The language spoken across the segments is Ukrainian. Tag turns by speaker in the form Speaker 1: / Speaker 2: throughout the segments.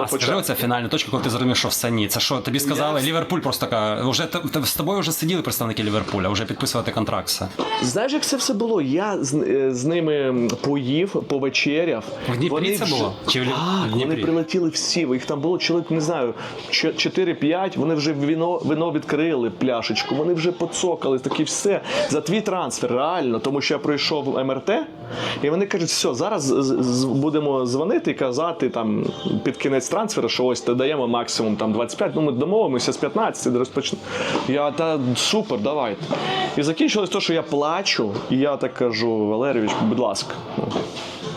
Speaker 1: А скажи оця фінальна точка, коли ти зрозумів, що все ні. Це що, тобі сказали, Ліверпуль просто така. Вже з тобою вже сиділи представники Ліверпуля, вже підписувати контракт. все.
Speaker 2: Знаєш, як це все було? Я з, е, з ними поїв, повечеряв.
Speaker 1: В Дніпрі
Speaker 2: Вони
Speaker 1: це
Speaker 2: вже-
Speaker 1: було? Чи в Лі-
Speaker 2: так,
Speaker 1: в Дніпрі?
Speaker 2: вони прилетіли всі. Їх там було чоловік, не знаю, 4-5. Вони вже вино, вино відкрили пляшечку. Вони вже поцокали, такі все. За твій трансфер, реально, тому що я пройшов МРТ, і вони кажуть, все, зараз будемо дзвонити і казати там під кінець трансферу, що ось ти даємо максимум там 25, ну ми домовимося з 15, де розпочнемо. Я та супер, давайте. І закінчилось те, що я плачу, і я так кажу, Валерійович, будь ласка.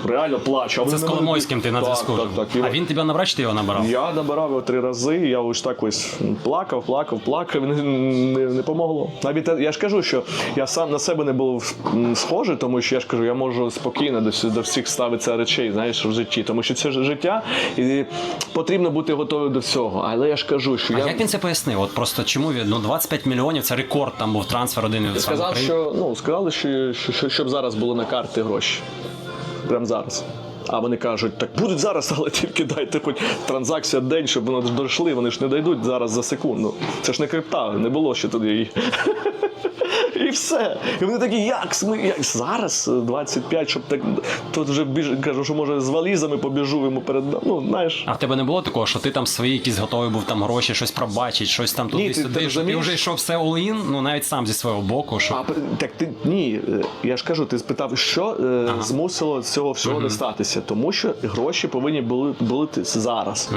Speaker 2: Реально плачу. А
Speaker 1: Це з
Speaker 2: не
Speaker 1: Коломойським ти на зв'язку.
Speaker 2: Так, так, І
Speaker 1: А він тебе набрав, чи ти його набрав?
Speaker 2: Я набирав його три рази, я ось так ось плакав, плакав, плакав, не, не, не помогло. Навіть я ж кажу, що я сам на себе не був схожий, тому що я ж кажу, я можу спокійно до, до всіх ставитися речей, знаєш, в житті, тому що це ж життя, і потрібно бути готовим до всього. Але я ж кажу, що
Speaker 1: А
Speaker 2: я
Speaker 1: як він це пояснив? От просто чому він ну 25 мільйонів це рекорд, там був трансфер один від
Speaker 2: сказав, що ну сказали, що, що, що щоб зараз було на карти гроші. Прямо зараз. А вони кажуть, так будуть зараз, але тільки дайте хоч транзакція день, щоб вони дійшли, вони ж не дійдуть зараз за секунду. Це ж не крипта, не було ще тоді її. І все. І вони такі, як, як зараз е, 25, щоб так. Тут вже біж, кажу, що може з валізами побіжу йому перед. Ну, знаєш.
Speaker 1: А в тебе не було такого, що ти там свої якісь готовий був там гроші, щось пробачить, щось там туди
Speaker 2: ти- ти
Speaker 1: Ти вже йшов все all-in, ну навіть сам зі свого боку. Що
Speaker 2: А так ти ні, е, я ж кажу, ти спитав, що е, змусило цього всього не статися, тому що гроші повинні були були зараз.